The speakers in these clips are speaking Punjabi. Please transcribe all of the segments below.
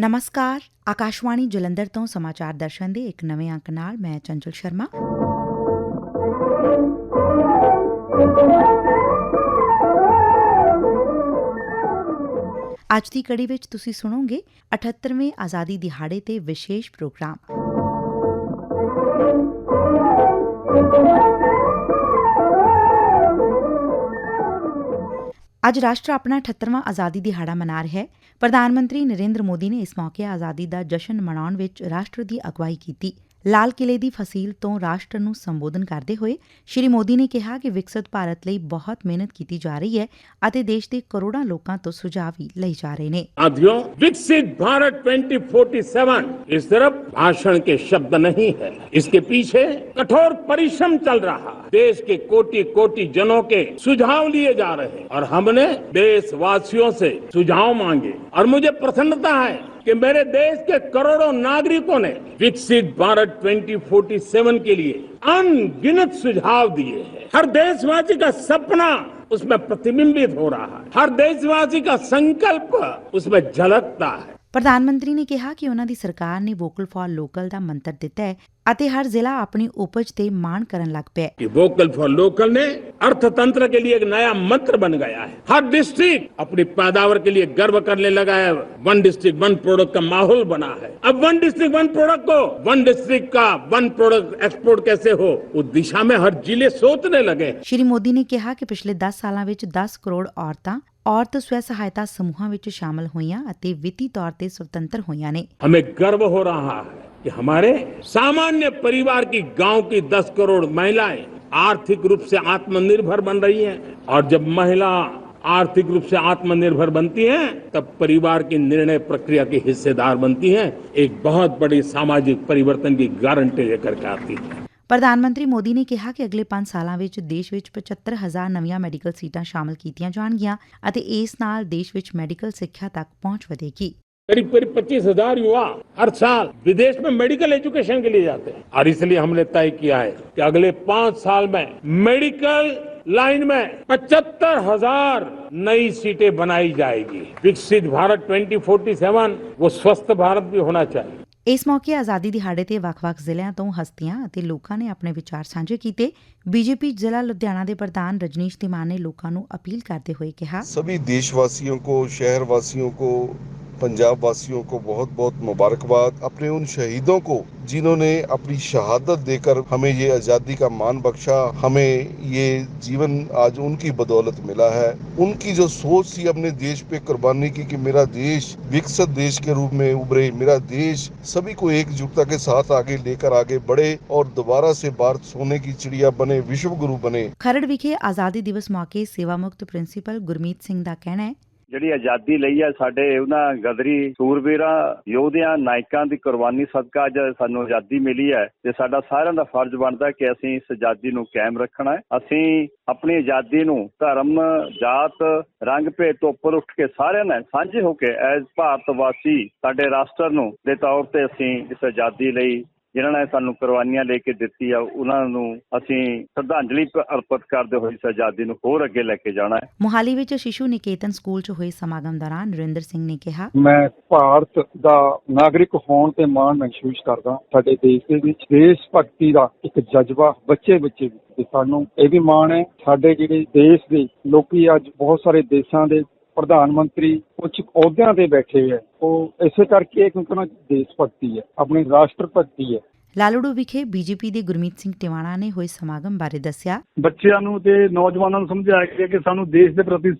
ਨਮਸਕਾਰ ਆਕਾਸ਼ਵਾਣੀ ਜਲੰਧਰ ਤੋਂ ਸਮਾਚਾਰ ਦਰਸ਼ਨ ਦੇ ਇੱਕ ਨਵੇਂ ਅੰਕ ਨਾਲ ਮੈਂ ਚੰਚਲ ਸ਼ਰਮਾ ਅੱਜ ਦੀ ਕੜੀ ਵਿੱਚ ਤੁਸੀਂ ਸੁਣੋਗੇ 78ਵੇਂ ਆਜ਼ਾਦੀ ਦਿਹਾੜੇ ਤੇ ਵਿਸ਼ੇਸ਼ ਪ੍ਰੋਗਰਾਮ ਅੱਜ ਰਾਸ਼ਟਰ ਆਪਣਾ 78ਵਾਂ ਆਜ਼ਾਦੀ ਦਿਹਾੜਾ ਮਨਾ ਰਿਹਾ ਹੈ। ਪ੍ਰਧਾਨ ਮੰਤਰੀ ਨਰੇਂਦਰ ਮੋਦੀ ਨੇ ਇਸ ਮੌਕੇ ਆਜ਼ਾਦੀ ਦਾ ਜਸ਼ਨ ਮਨਾਉਣ ਵਿੱਚ ਰਾਸ਼ਟਰ ਦੀ ਅਗਵਾਈ ਕੀਤੀ। ਲਾਲ ਕਿਲੇ ਦੀ ਫਸੀਲ ਤੋਂ ਰਾਸ਼ਟਰ ਨੂੰ ਸੰਬੋਧਨ ਕਰਦੇ ਹੋਏ ਸ਼੍ਰੀ ਮੋਦੀ ਨੇ ਕਿਹਾ ਕਿ ਵਿਕਸਤ ਭਾਰਤ ਲਈ ਬਹੁਤ ਮਿਹਨਤ ਕੀਤੀ ਜਾ ਰਹੀ ਹੈ ਅਤੇ ਦੇਸ਼ ਦੇ ਕਰੋੜਾਂ ਲੋਕਾਂ ਤੋਂ ਸੁਝਾਅ ਵੀ ਲਏ ਜਾ ਰਹੇ ਨੇ साथियों विकसित भारत 2047 इस तरफ भाषण के शब्द नहीं है इसके पीछे कठोर परिश्रम चल रहा है देश के कोटि कोटि जनों के सुझाव लिए जा रहे हैं और हमने देशवासियों से सुझाव मांगे और मुझे प्रसन्नता है कि मेरे देश के करोड़ों नागरिकों ने विकसित भारत 2047 के लिए अनगिनत सुझाव दिए हैं। हर देशवासी का सपना उसमें प्रतिबिंबित हो रहा है। हर देशवासी का संकल्प उसमें झलकता है। ਪ੍ਰਧਾਨ ਮੰਤਰੀ ਨੇ ਕਿਹਾ ਕਿ ਉਨ੍ਹਾਂ ਦੀ ਸਰਕਾਰ ਨੇ ਵੋਕਲ ਫਾਰ ਲੋਕਲ ਦਾ ਮੰਤਰ ਦਿੱਤਾ ਹੈ ਅਤੇ ਹਰ ਜ਼ਿਲ੍ਹਾ ਆਪਣੀ ਉਪਜ ਤੇ ਮਾਣ ਕਰਨ ਲੱਗ ਪਿਆ ਹੈ कि वोकल फॉर लोकल ने अर्थतंत्र के लिए एक नया मंत्र बन गया है हर डिस्ट्रिक्ट अपनी पैदावार के लिए गर्व करने लगा है वन डिस्ट्रिक्ट वन प्रोडक्ट का माहौल बना है अब वन डिस्ट्रिक्ट वन प्रोडक्ट को वन डिस्ट्रिक्ट का वन प्रोडक्ट एक्सपोर्ट कैसे हो उस दिशा में हर जिले सोचने लगे हैं ਸ਼੍ਰੀ ਮੋਦੀ ਨੇ ਕਿਹਾ ਕਿ ਪਿਛਲੇ 10 ਸਾਲਾਂ ਵਿੱਚ 10 ਕਰੋੜ ਔਰਤਾਂ ਔਰਤ ਸਵੈ ਸਹਾਇਤਾ ਸਮੂਹਾਂ ਵਿੱਚ ਸ਼ਾਮਲ ਹੋਈਆਂ ਅਤੇ ਵਿੱਤੀ ਤੌਰ ਤੇ ਸੁਤੰਤਰ ਹੋਈਆਂ ਨੇ हमें गर्व हो रहा है कि हमारे सामान्य परिवार की गांव की 10 करोड़ महिलाएं आर्थिक रूप से आत्मनिर्भर बन रही हैं और जब महिला आर्थिक रूप से आत्मनिर्भर बनती हैं तब परिवार की निर्णय प्रक्रिया की हिस्सेदार बनती हैं एक बहुत बड़ी सामाजिक परिवर्तन की गारंटी लेकर के आती है ਪ੍ਰਧਾਨ ਮੰਤਰੀ ਮੋਦੀ ਨੇ ਕਿਹਾ ਕਿ ਅਗਲੇ 5 ਸਾਲਾਂ ਵਿੱਚ ਦੇਸ਼ ਵਿੱਚ 75000 ਨਵੀਆਂ ਮੈਡੀਕਲ ਸੀਟਾਂ ਸ਼ਾਮਲ ਕੀਤੀਆਂ ਜਾਣਗੀਆਂ ਅਤੇ ਇਸ ਨਾਲ ਦੇਸ਼ ਵਿੱਚ ਮੈਡੀਕਲ ਸਿੱਖਿਆ ਤੱਕ ਪਹੁੰਚ ਵਧੇਗੀ करीब करीब पच्चीस हजार युवा हर साल विदेश में मेडिकल एजुकेशन के लिए जाते हैं और इसलिए हमने तय किया है कि अगले पांच साल में मेडिकल लाइन में पचहत्तर हजार नई सीटें बनाई जाएगी विकसित भारत 2047 वो स्वस्थ भारत भी होना चाहिए ਇਸ ਮੌਕੇ ਆਜ਼ਾਦੀ ਦਿਹਾੜੇ ਤੇ ਵੱਖ-ਵੱਖ ਜ਼ਿਲ੍ਹਿਆਂ ਤੋਂ ਹਸਤੀਆਂ ਅਤੇ ਲੋਕਾਂ ਨੇ ਆਪਣੇ ਵਿਚਾਰ ਸਾਂਝੇ ਕੀਤੇ ਬੀਜੇਪੀ ਜ਼ਿਲ੍ਹਾ ਲੁਧਿਆਣਾ ਦੇ ਪ੍ਰਧਾਨ ਰਜਨੀਸ਼ ਤਿਮਾਨ ਨੇ ਲੋਕਾਂ ਨੂੰ ਅਪੀਲ ਕਰਦੇ ਹੋਏ ਕਿਹਾ सभी देशवासियों को शहरवासियों को पंजाब वासियों को बहुत बहुत मुबारकबाद। अपने उन शहीदों को जिन्होंने अपनी शहादत देकर हमें ये आज़ादी का मान बख्शा, हमें ये जीवन आज उनकी बदौलत मिला है। उनकी जो सोच थी अपने देश पे कुर्बानी की कि मेरा देश विकसित देश के रूप में उभरे, मेरा देश सभी को एकजुटता के साथ आगे लेकर आगे बढ़े और दोबारा से भारत सोने की चिड़िया बने विश्व गुरु बने। खरड़ विखे आज़ादी दिवस मौके सेवा मुक्त प्रिंसिपल गुरमीत सिंह का कहना है ਜਿਹੜੀ ਆਜ਼ਾਦੀ ਲਈ ਹੈ ਸਾਡੇ ਉਹਨਾਂ ਗਦਰੀ ਸੂਰਬੀਰਾਂ, ਯੋਧਿਆਂ, ਨਾਇਕਾਂ ਦੀ ਕੁਰਬਾਨੀ ਸਦਕਾ ਅੱਜ ਸਾਨੂੰ ਆਜ਼ਾਦੀ ਮਿਲੀ ਹੈ ਤੇ ਸਾਡਾ ਸਾਰਿਆਂ ਦਾ ਫਰਜ਼ ਬਣਦਾ ਕਿ ਅਸੀਂ ਇਸ ਆਜ਼ਾਦੀ ਨੂੰ ਕਾਇਮ ਰੱਖਣਾ ਹੈ। ਅਸੀਂ ਆਪਣੀ ਆਜ਼ਾਦੀ ਨੂੰ ਧਰਮ, ਜਾਤ, ਰੰਗ ਭੇਦ ਤੋਂ ਉੱਪਰ ਉੱਠ ਕੇ ਸਾਰਿਆਂ ਨੇ ਸਾਂਝੇ ਹੋ ਕੇ ਐਜ਼ ਭਾਰਤ ਵਾਸੀ ਸਾਡੇ ਰਾਸ਼ਟਰ ਨੂੰ ਦੇ ਤੌਰ ਤੇ ਅਸੀਂ ਇਸ ਆਜ਼ਾਦੀ ਲਈ ਜਿਨ੍ਹਾਂ ਨੇ ਸਾਨੂੰ ਕੁਰਬਾਨੀਆਂ ਲੈ ਕੇ ਦਿੱਤੀ ਆ ਉਹਨਾਂ ਨੂੰ ਅਸੀਂ ਸ਼ਰਧਾਂਜਲੀ ਅਰਪਿਤ ਕਰਦੇ ਹੋਏ ਇਸ ਆਜ਼ਾਦੀ ਨੂੰ ਹੋਰ ਅੱਗੇ ਲੈ ਕੇ ਜਾਣਾ ਹੈ। ਮੁਹਾਲੀ ਵਿੱਚ ਸ਼ਿਸ਼ੂ ਨਿਕੇਤਨ ਸਕੂਲ 'ਚ ਹੋਏ ਸਮਾਗਮ ਦੌਰਾਨ ਨਰਿੰਦਰ ਸਿੰਘ ਨੇ ਕਿਹਾ ਮੈਂ ਭਾਰਤ ਦਾ ਨਾਗਰਿਕ ਹੋਣ ਤੇ ਮਾਣ ਮਹਿਸੂਸ ਕਰਦਾ ਸਾਡੇ ਦੇਸ਼ ਦੇ ਵਿੱਚ ਦੇਸ਼ ਭਗਤੀ ਦਾ ਇੱਕ ਜਜ਼ਬਾ ਬੱਚੇ ਬੱਚੇ ਵਿੱਚ ਤੇ ਸਾਨੂੰ ਇਹ ਵੀ ਮਾਣ ਹੈ। ਸਾਡੇ ਜਿਹੜੇ ਦੇਸ਼ ਦੇ ਲੋਕੀ ਅੱਜ ਬਹੁਤ ਸਾਰੇ ਦੇਸ਼ਾਂ ਦੇ ਪ੍ਰਧਾਨ ਮੰਤਰੀ ਕੁਝ ਅਹੁਦਿਆਂ ਤੇ ਬੈਠੇ ਹੈ। ਉਹ ਇਸੇ ਕਰਕੇ ਕਿਉਂਕਿ ਉਹਨਾਂ 'ਚ ਦੇਸ਼ ਭਗਤੀ ਹੈ ਆਪਣੀ ਰਾਸ਼ਟਰ ਭਗਤੀ ਹੈ। ਲਾਲੜੂ ਵਿਖੇ ਬੀਜੇਪੀ ਦੇ ਗੁਰਮੀਤ ਸਿੰਘ ਟਿਵਾਣਾ ਨੇ ਹੋਏ ਸਮਾਗਮ ਬਾਰੇ ਦੱਸਿਆ। ਬੱਚਿਆਂ ਨੂੰ ਤੇ ਨੌਜਵਾਨਾਂ ਨੂੰ ਸਮਝਾਇਆ ਗਿਆ ਕਿ ਸਾਨੂੰ ਦੇਸ਼ ਦੇ ਪ੍ਰਤੀ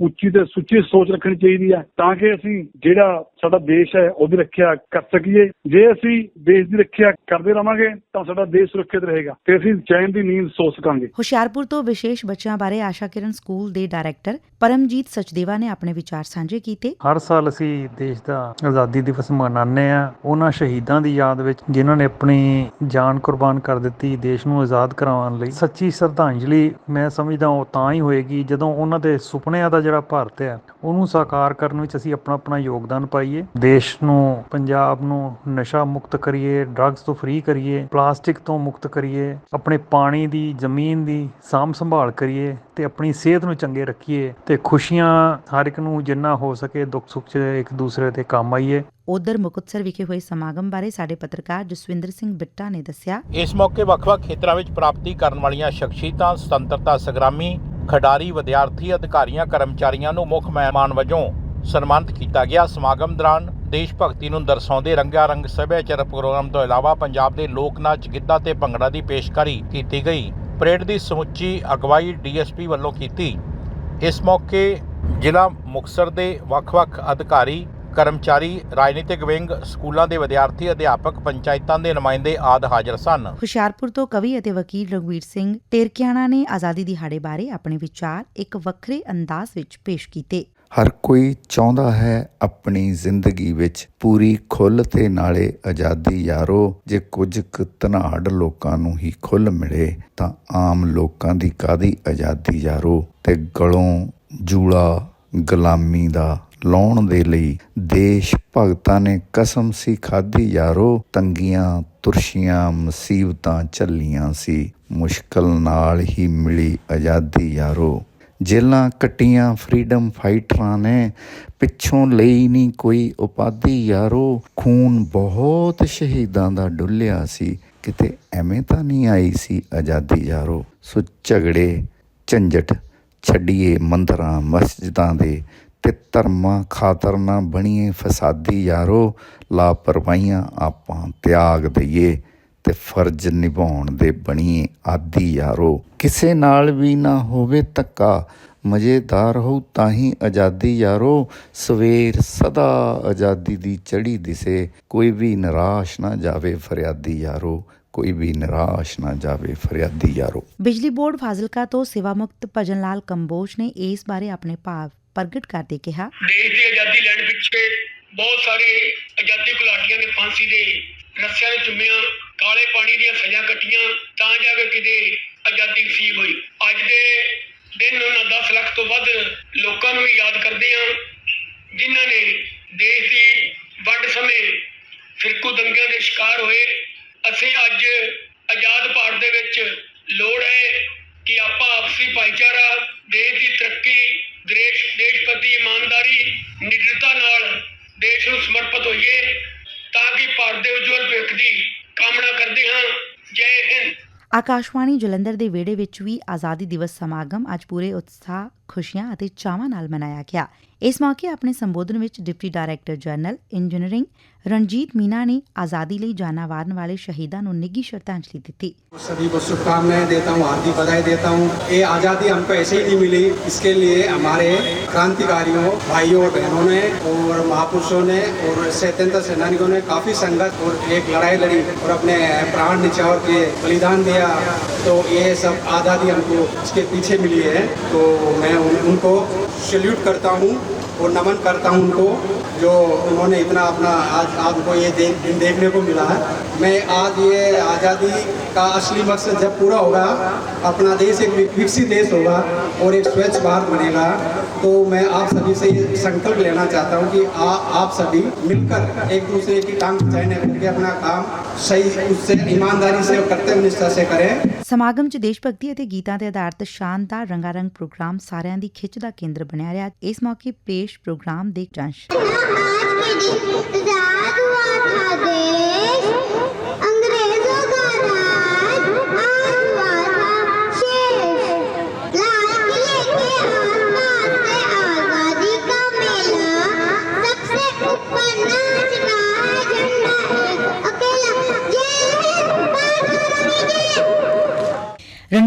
ਉੱਚੀ ਤੇ ਸੁੱਚੀ ਸੋਚ ਰੱਖਣੀ ਚਾਹੀਦੀ ਹੈ ਤਾਂ ਕਿ ਅਸੀਂ ਜਿਹੜਾ ਸਾਡਾ ਦੇਸ਼ ਹੈ ਉਹਦੀ ਰੱਖਿਆ ਕਰ ਸਕੀਏ। ਜੇ ਅਸੀਂ ਦੇਸ਼ ਦੀ ਰੱਖਿਆ ਕਰਦੇ ਰਵਾਂਗੇ ਤਾਂ ਸਾਡਾ ਦੇਸ਼ ਸੁਰੱਖਿਅਤ ਰਹੇਗਾ ਤੇ ਅਸੀਂ ਚੈਨ ਦੀ ਨੀਂਦ ਸੋ ਸਕਾਂਗੇ। ਹੁਸ਼ਿਆਰਪੁਰ ਤੋਂ ਵਿਸ਼ੇਸ਼ ਬੱਚਿਆਂ ਬਾਰੇ ਆਸ਼ਾ ਕਿਰਨ ਸਕੂਲ ਦੇ ਡਾਇਰੈਕਟਰ ਪਰਮਜੀਤ ਸਚਦੇਵਾ ਨੇ ਆਪਣੇ ਵਿਚਾਰ ਸਾਂਝੇ ਕੀਤੇ। ਹਰ ਸਾਲ ਅਸੀਂ ਦੇਸ਼ ਦਾ ਆਜ਼ਾਦੀ ਦਿਵਸ ਮਨਾਉਂਦੇ ਆ ਉਹਨਾਂ ਸ਼ਹੀਦਾਂ ਦੀ ਯਾਦ ਵਿੱਚ ਜਿਨ੍ਹਾਂ ਨੇ ਆਪਣੀ ਜਾਨ ਕੁਰਬਾਨ ਕਰ ਦਿੱਤੀ ਦੇਸ਼ ਨੂੰ ਆਜ਼ਾਦ ਕਰਾਉਣ ਲਈ ਸੱਚੀ ਸ਼ਰਧਾਂਜਲੀ ਮੈਂ ਸਮਝਦਾ ਉਹ ਤਾਂ ਹੀ ਹੋਏਗੀ ਜਦੋਂ ਉਹਨਾਂ ਦੇ ਸੁਪਨਿਆਂ ਦਾ ਜਿਹੜਾ ਭਾਰਤ ਹੈ ਉਹਨੂੰ ਸਾਕਾਰ ਕਰਨ ਵਿੱਚ ਅਸੀਂ ਆਪਣਾ ਆਪਣਾ ਯੋਗਦਾਨ ਪਾਈਏ ਦੇਸ਼ ਨੂੰ ਪੰਜਾਬ ਨੂੰ ਨਸ਼ਾ ਮੁਕਤ ਕਰੀਏ ਡਰੱਗਸ ਤੋਂ ਫ੍ਰੀ ਕਰੀਏ ਪਲਾਸਟਿਕ ਤੋਂ ਮੁਕਤ ਕਰੀਏ ਆਪਣੇ ਪਾਣੀ ਦੀ ਜ਼ਮੀਨ ਦੀ ਸਾਂਭ ਸੰਭਾਲ ਕਰੀਏ ਤੇ ਆਪਣੀ ਸਿਹਤ ਨੂੰ ਚੰਗੇ ਰੱਖੀਏ ਤੇ ਖੁਸ਼ੀਆਂ ਹਰ ਇੱਕ ਨੂੰ ਜਿੰਨਾ ਹੋ ਸਕੇ ਦੁੱਖ ਸੁੱਖ 'ਚ ਇੱਕ ਦੂਸਰੇ ਦੇ ਕੰਮ ਆਈਏ। ਉਧਰ ਮੁਕਤਸਰ ਵਿਖੇ ਹੋਏ ਸਮਾਗਮ ਬਾਰੇ ਸਾਡੇ ਪੱਤਰਕਾਰ ਜਸਵਿੰਦਰ ਸਿੰਘ ਬਿੱਟਾ ਨੇ ਦੱਸਿਆ। ਇਸ ਮੌਕੇ ਵੱਖ-ਵੱਖ ਖੇਤਰਾਂ ਵਿੱਚ ਪ੍ਰਾਪਤੀ ਕਰਨ ਵਾਲੀਆਂ ਸ਼ਖਸੀਅਤਾਂ ਸੁਤੰਤਰਤਾ ਸੰਗਰਾਮੀ ਖਿਡਾਰੀ ਵਿਦਿਆਰਥੀ ਅਧਿਕਾਰੀਆਂ ਕਰਮਚਾਰੀਆਂ ਨੂੰ ਮੁੱਖ ਮਹਿਮਾਨ ਵਜੋਂ ਸਨਮਾਨਿਤ ਕੀਤਾ ਗਿਆ। ਸਮਾਗਮ ਦੌਰਾਨ ਦੇਸ਼ ਭਗਤੀ ਨੂੰ ਦਰਸਾਉਂਦੇ ਰੰਗਾ ਰੰਗ ਸੱਭਿਆਚਾਰਕ ਪ੍ਰੋਗਰਾਮ ਤੋਂ ਇਲਾਵਾ ਪੰਜਾਬ ਦੇ ਲੋਕ ਨਾਚ, ਗਿੱਧਾ ਤੇ ਭੰਗੜਾ ਦੀ ਪੇਸ਼ਕਾਰੀ ਕੀਤੀ ਗਈ। ਪਰੇਡ ਦੀ ਸਮੁੱਚੀ ਅਗਵਾਈ ਡੀਐਸਪੀ ਵੱਲੋਂ ਕੀਤੀ। ਇਸ ਮੌਕੇ ਜ਼ਿਲ੍ਹਾ ਮੁਕਤਸਰ ਦੇ ਵੱਖ-ਵੱਖ ਅਧਿਕਾਰੀ, ਕਰਮਚਾਰੀ, ਰਾਜਨੀਤਿਕ ਵਿੰਗ, ਸਕੂਲਾਂ ਦੇ ਵਿਦਿਆਰਥੀ, ਅਧਿਆਪਕ, ਪੰਚਾਇਤਾਂ ਦੇ ਨੁਮਾਇੰਦੇ ਆਦਿ ਹਾਜ਼ਰ ਸਨ। ਹੁਸ਼ਿਆਰਪੁਰ ਤੋਂ ਕਵੀ ਅਤੇ ਵਕੀਲ ਰਘਵੀਰ ਸਿੰਘ ਟੇਰਕਿਆਣਾ ਨੇ ਆਜ਼ਾਦੀ ਦਿਹਾੜੇ ਬਾਰੇ ਆਪਣੇ ਵਿਚਾਰ ਇੱਕ ਵੱਖਰੇ ਅੰਦਾਜ਼ ਵਿੱਚ ਪੇਸ਼ ਕੀਤੇ। ਹਰ ਕੋਈ ਚਾਹੁੰਦਾ ਹੈ ਆਪਣੀ ਜ਼ਿੰਦਗੀ ਵਿੱਚ ਪੂਰੀ ਖੁੱਲ੍ਹ ਤੇ ਨਾਲੇ ਆਜ਼ਾਦੀ ਯਾਰੋ। ਜੇ ਕੁਝ ਕੁ ਧਨਾੜ ਲੋਕਾਂ ਨੂੰ ਹੀ ਖੁੱਲ੍ਹ ਮਿਲੇ, ਤਾਂ ਆਮ ਲੋਕਾਂ ਦੀ ਕਾਦੀ ਆਜ਼ਾਦੀ ਯਾਰੋ? ਤੇ ਗਲੋਂ ਜੂਲਾ ਗੁਲਾਮੀ ਦਾ ਲਾਉਣ ਦੇ ਲਈ ਦੇਸ਼ ਭਗਤਾਂ ਨੇ ਕਸਮ ਸੀ ਖਾਧੀ ਯਾਰੋ। ਤੰਗੀਆਂ, ਤੁਰਸ਼ੀਆਂ, ਮੁਸੀਬਤਾਂ ਝੱਲੀਆਂ ਸੀ। ਮੁਸ਼ਕਲ ਨਾਲ ਹੀ ਮਿਲੀ ਆਜ਼ਾਦੀ ਯਾਰੋ। ਜੇਲਾਂ ਕੱਟੀਆਂ ਫਰੀडम ਫਾਈਟਰਾਂ ਨੇ। ਪਿੱਛੋਂ ਲਈ ਨਹੀਂ ਕੋਈ ਉਪਾਧੀ, ਯਾਰੋ। ਖੂਨ ਬਹੁਤ ਸ਼ਹੀਦਾਂ ਦਾ ਡੁੱਲਿਆ ਸੀ। ਕਿਤੇ ਐਵੇਂ ਤਾਂ ਨਹੀਂ ਆਈ ਸੀ ਆਜ਼ਾਦੀ, ਯਾਰੋ। ਸੋ ਝਗੜੇ, ਝੰਜਟ ਛੱਡੀਏ ਮੰਦਰਾਂ, ਮਸਜਿਦਾਂ ਦੇ ਤੇ ਧਰਮਾਂ ਖਾਤਰ ਨਾ ਬਣੀਏ ਫਸਾਦੀ, ਯਾਰੋ। ਲਾਪਰਵਾਹੀਆਂ ਆਪਾਂ ਤਿਆਗ ਦਈਏ ਤੇ ਫਰਜ਼ ਨਿਭਾਉਣ ਦੇ ਬਣੀਏ ਆਦੀ, ਯਾਰੋ। ਕਿਸੇ ਨਾਲ ਵੀ ਨਾ ਹੋਵੇ ਧੱਕਾ ਮਜ਼ੇਦਾਰ ਹੋ ਤਾਂ ਹੀ ਆਜ਼ਾਦੀ ਯਾਰੋ ਸਵੇਰ ਸਦਾ ਆਜ਼ਾਦੀ ਦੀ ਚੜੀ ਦਿਸੇ ਕੋਈ ਵੀ ਨਿਰਾਸ਼ ਨਾ ਜਾਵੇ ਫਰਿਆਦੀ ਯਾਰੋ ਕੋਈ ਵੀ ਨਿਰਾਸ਼ ਨਾ ਜਾਵੇ ਫਰਿਆਦੀ ਯਾਰੋ। ਬਿਜਲੀ ਬੋਰਡ ਫਾਜ਼ਿਲਕਾ ਤੋਂ ਸੇਵਾ ਮੁਕਤ ਭਜਨ ਲਾਲ ਕੰਬੋਜ ਨੇ ਇਸ ਬਾਰੇ ਆਪਣੇ ਭਾਵ ਪ੍ਰਗਟ ਕਰਦੇ ਕਿਹਾ। ਦੇਸ਼ ਦੀ ਆਜ਼ਾਦੀ ਲੈਣ ਪਿੱਛੇ ਬਹੁਤ ਸਾਰੇ ਆਜ਼ਾਦੀ ਘੁਲਾਟੀਆਂ ਨੇ ਫਾਂਸੀ ਦੇ ਰੱਸਿਆਂ ਨੂੰ ਚੁੰਮਿਆ ਕਾਲੇ ਪਾਣੀ ਦੀਆਂ ਸਜ਼ਾ ਕੱਟੀਆਂ ਤਾਂ ਜਾ ਕੇ ਕਿਤੇ ਆਜ਼ਾਦੀ ਨਸੀਬ ਹੋਈ। ਅੱਜ ਦੇ ਦਿਨ ਉਹਨਾਂ 10 ਲੱਖ ਤੋਂ ਵੱਧ ਲੋਕਾਂ ਨੂੰ ਯਾਦ ਕਰਦੇ ਹਾਂ, ਜਿਨ੍ਹਾਂ ਨੇ ਦੇਸ਼ ਦੀ ਵੰਡ ਸਮੇਂ ਫਿਰਕੂ ਦੰਗਿਆਂ ਦੇ ਸ਼ਿਕਾਰ ਹੋਏ। ਅਸੀਂ ਅੱਜ ਆਜ਼ਾਦ ਭਾਰਤ ਦੇ ਵਿੱਚ ਲੋੜ ਹੈ ਕਿ ਆਪਾਂ ਆਪਸੀ ਭਾਈਚਾਰਾ, ਦੇਸ਼ ਦੀ ਤਰੱਕੀ, ਦੇਸ਼ ਦੇਸ਼ ਪ੍ਰਤੀ ਇਮਾਨਦਾਰੀ, ਨਿਡਰਤਾ ਨਾਲ ਦੇਸ਼ ਨੂੰ ਸਮਰਪਿਤ ਹੋਈਏ, ਤਾਂ ਕਿ ਭਾਰਤ ਦੇ ਉਜਵਲ ਭਵਿੱਖ ਦੀ ਕਾਮਨਾ ਕਰਦੇ ਹਾਂ। ਜੈ ਹਿੰਦ। ਆਕਾਸ਼ਵਾਣੀ ਜਲੰਧਰ ਦੇ ਵਿਹੜੇ ਵਿੱਚ ਵੀ ਆਜ਼ਾਦੀ ਦਿਵਸ ਸਮਾਗਮ ਅੱਜ ਪੂਰੇ ਉਤਸ਼ਾਹ, ਖੁਸ਼ੀਆਂ ਅਤੇ ਚਾਵਾਂ ਨਾਲ ਮਨਾਇਆ ਗਿਆ। ਇਸ ਮੌਕੇ ਆਪਣੇ ਸੰਬੋਧਨ ਵਿੱਚ deputy director general engineering Ranjit Meena ਨੇ ਆਜ਼ਾਦੀ ਲਈ ਜਾਨਾਂ ਵਾਰਨ ਵਾਲੇ ਸ਼ਹੀਦਾਂ ਨੂੰ ਨਿੱਘੀ ਸ਼ਰਧਾਂਜਲੀ ਦਿੱਤੀ सभी को शुभकामनाएं देता हूँ हार्दिक बधाई देता हूँ ये आज़ादी हमको ऐसे ही नहीं मिली इसके लिए हमारे क्रांतिकारियों भाइयों और बहनों ने और महापुरुषों ने और स्वतंत्रता सेनानियों ने काफ़ी संघर्ष और एक लड़ाई लड़ी और अपने प्राण निछावर के बलिदान दिया तो ये सब आज़ादी हमको इसके पीछे मिली है तो मैं उन, उनको सल्यूट करता हूँ और नमन करता हूँ उनको जो उन्होंने इतना अपना आज उनको ये दे, दिन देखने को मिला है। मैं आज ये आज़ादी का असली मकसद जब पूरा होगा अपना देश एक विकसित देश होगा और एक स्वच्छ भारत बनेगा तो मैं आप सभी से संकल्प लेना चाहता हूँ कि आ, आप सभी मिलकर एक दूसरे की टांग खिंचाई करके अपना काम सही उससे ईमानदारी से कर्तव्य निष्ठा से करें। ਸਮਾਗਮ 'ਚ ਦੇਸ਼ ਭਗਤੀ ਅਤੇ ਗੀਤਾਂ ਤੇ ਆਧਾਰਿਤ ਸ਼ਾਨਦਾਰ ਰੰਗਾਰੰਗ ਪ੍ਰੋਗਰਾਮ ਸਾਰਿਆਂ ਦੀ ਖਿੱਚ ਦਾ ਕੇਂਦਰ ਬਣਿਆ ਰਿਹਾ। ਇਸ ਮੌਕੇ ਪੇਸ਼ ਪ੍ਰੋਗਰਾਮ ਦੇ ਜੰਸ਼।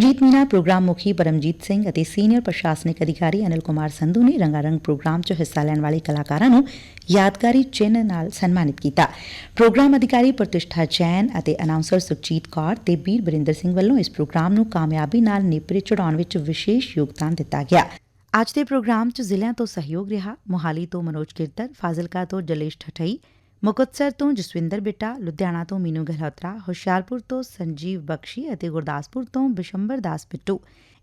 ਰਣਜੀਤ ਮੀਨਾ, ਪ੍ਰੋਗਰਾਮ ਮੁਖੀ ਪਰਮਜੀਤ ਸਿੰਘ ਅਤੇ ਸੀਨੀਅਰ ਪ੍ਰਸ਼ਾਸਨਿਕ ਅਧਿਕਾਰੀ ਅਨਿਲ ਕੁਮਾਰ ਸੰਧੂ ਨੇ ਰੰਗਾਰੰਗ ਪ੍ਰੋਗਰਾਮ 'ਚ ਹਿੱਸਾ ਲੈਣ ਵਾਲੇ ਕਲਾਕਾਰਾਂ ਨੂੰ ਯਾਦਗਾਰੀ ਚਿੰਨ੍ਹ ਨਾਲ ਸਨਮਾਨਿਤ ਕੀਤਾ। ਪ੍ਰੋਗਰਾਮ ਅਧਿਕਾਰੀ ਪ੍ਰਤਿਸ਼ਠਾ ਜੈਨ ਅਤੇ ਅਨਾਉਂਸਰ ਸੁਖਜੀਤ ਕੌਰ ਤੇ ਬੀਰ ਬਰਿੰਦਰ ਸਿੰਘ ਵੱਲੋਂ ਇਸ ਪ੍ਰੋਗਰਾਮ ਨੂੰ ਕਾਮਯਾਬੀ ਨਾਲ ਨੇਪਰੇ ਚੜਾਉਣ ਵਿੱਚ ਵਿਸ਼ੇਸ਼ ਯੋਗਦਾਨ ਦਿੱਤਾ ਗਿਆ। ਅੱਜ ਦੇ ਪ੍ਰੋਗਰਾਮ 'ਚ ਜ਼ਿਲ੍ਹਿਆਂ ਤੋਂ ਸਹਿਯੋਗ ਰਿਹਾ, ਮੋਹਾਲੀ ਤੋਂ ਮਨੋਜ ਕਿਰਤਰ ਫਾਜ਼ਿਲਕਾ ਤੋਂ ਜਲੇਸ਼ ਠਠਈ ਮੁਕਤਸਰ ਤੋਂ ਜਸਵਿੰਦਰ ਬਿੱਟਾ, ਲੁਧਿਆਣਾ ਤੋਂ ਮੀਨੂ ਗਹਿਲੋਤਰਾ, ਹੁਸ਼ਿਆਰਪੁਰ ਤੋਂ ਸੰਜੀਵ ਬਖਸ਼ੀ ਅਤੇ ਗੁਰਦਾਸਪੁਰ ਤੋਂ ਬਿਸ਼ੰਬਰ ਦਾਸ ਬਿੱਟੂ।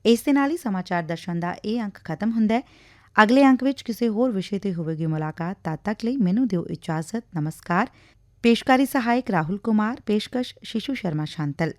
ਇਸ ਦੇ ਨਾਲ ਹੀ ਸਮਾਚਾਰ ਦਰਸ਼ਨ ਦਾ ਇਹ ਅੰਕ ਖਤਮ ਹੁੰਦਾ ਹੈ। ਅਗਲੇ ਅੰਕ ਵਿੱਚ ਕਿਸੇ ਹੋਰ ਵਿਸ਼ੇ ਤੇ ਹੋਵੇਗੀ ਮੁਲਾਕਾਤ, ਤਦ ਤੱਕ ਲਈ ਮੈਨੂੰ ਦਿਓ ਇਜਾਜ਼ਤ। ਨਮਸਕਾਰ। ਪੇਸ਼ਕਾਰੀ ਸਹਾਇਕ ਰਾਹੁਲ ਕੁਮਾਰ, ਪੇਸ਼ਕਸ਼ ਸ਼ਿਸ਼ੂ ਸ਼ਰਮਾ ਸ਼ਾਂਤਲ।